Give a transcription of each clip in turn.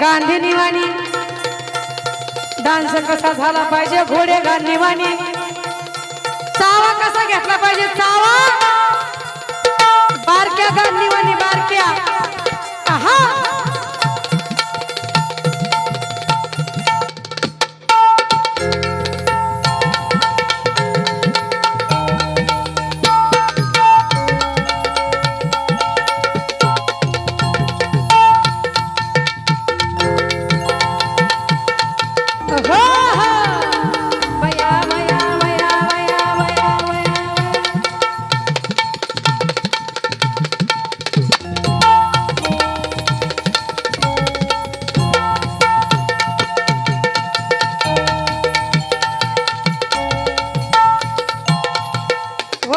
Gandhi निवाणी. Dance कसा झाला पाहिजे? घोडे गांधीवाणी चावा कसा घेतला पाहिजे?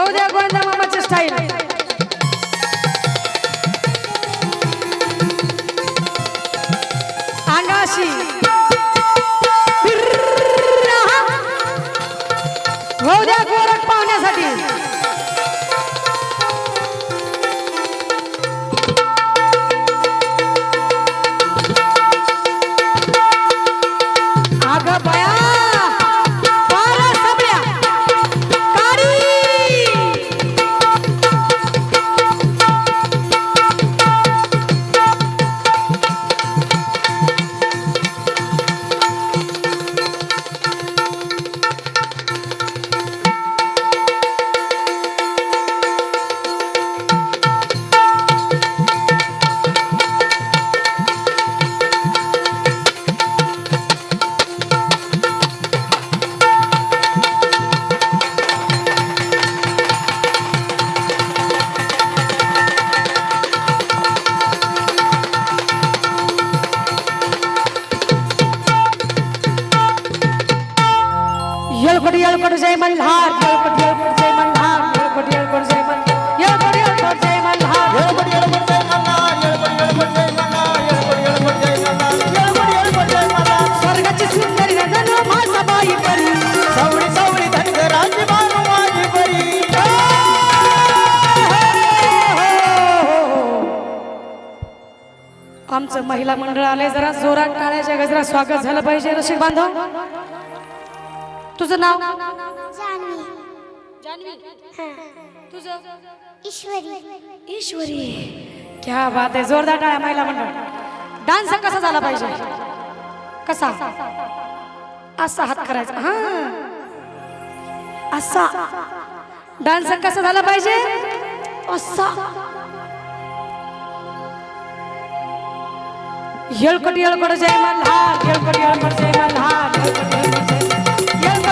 ಹೌದೇ ಗೋವಿಂದಮ್ಮ ಚೆಸ್ಟೈಲ್ येळकोट येळकोट जय मल्हार येळकोट येळकोट जय मल्हार येळकोट येळकोट जय मल्हार. येळकोट येळकोट जय मल्हार स्वर्गाची सुंदरी नदन मासाबाई परी. आमचं महिला मंडळ आलंय जरा जोरात टाळ्याच्या गजरा स्वागत झालं पाहिजे रसिक बांधव. तुझं नाव? जान्हवी तुझं? ईश्वरी. ईश्वरी. क्या बात आहे. जोरदार टाळ्या महिला मंडळ. डान्स कसा झाला पाहिजे? कसा? असा हात करायचा. हा. असा. डान्स कसा झाला पाहिजे? असा. येळकोट येळकोट जय मल्हार. येळकोट येळकोट जय मल्हार.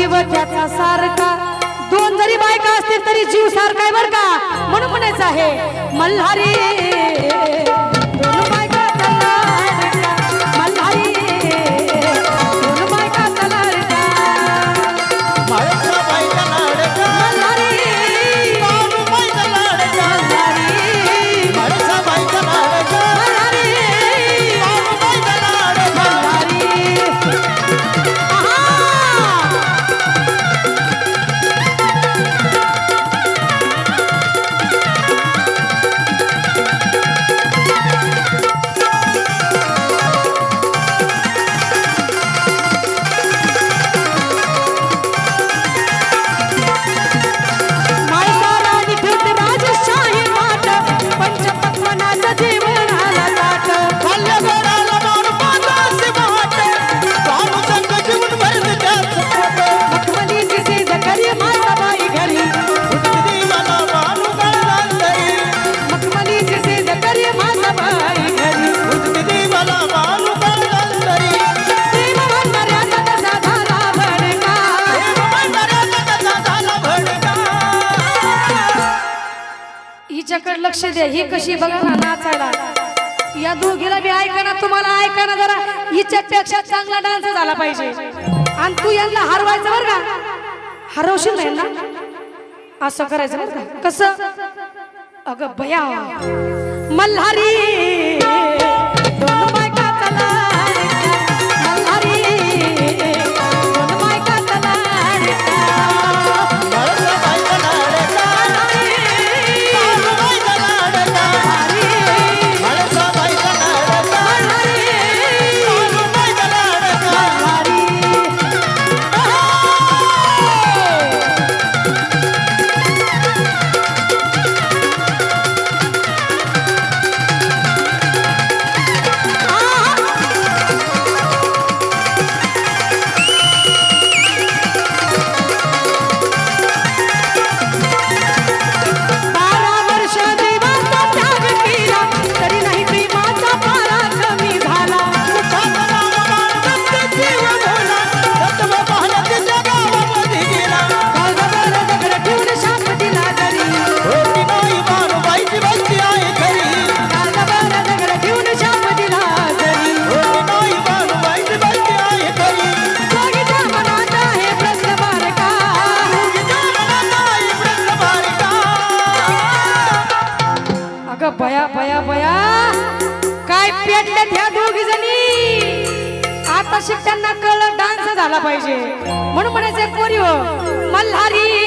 जीव त्याचा सारखा. दोन जरी बायका असतील तरी जीव सारखा आहे बर का? म्हणून म्हणायचं आहे मल्हारी. लक्ष द्या ही कशी बघा ना या दोघीला बी ऐका ना तुम्हाला ऐका ना जरा. हिच्यापेक्षा चांगला डान्स झाला पाहिजे. आणि तू यांना हरवायचं बरं का? हरवशील यांना? असं करायचं बरं का? कसं? अगं भया. मल्हारी! बाया काय पेटल्यात ह्या दोघी जणी? आता शिकताना कळ डान्स झाला पाहिजे. म्हणून म्हणायचं कोरी हो मल्हारी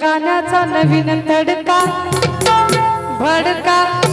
गाण्याचा नवीन तडका भडका.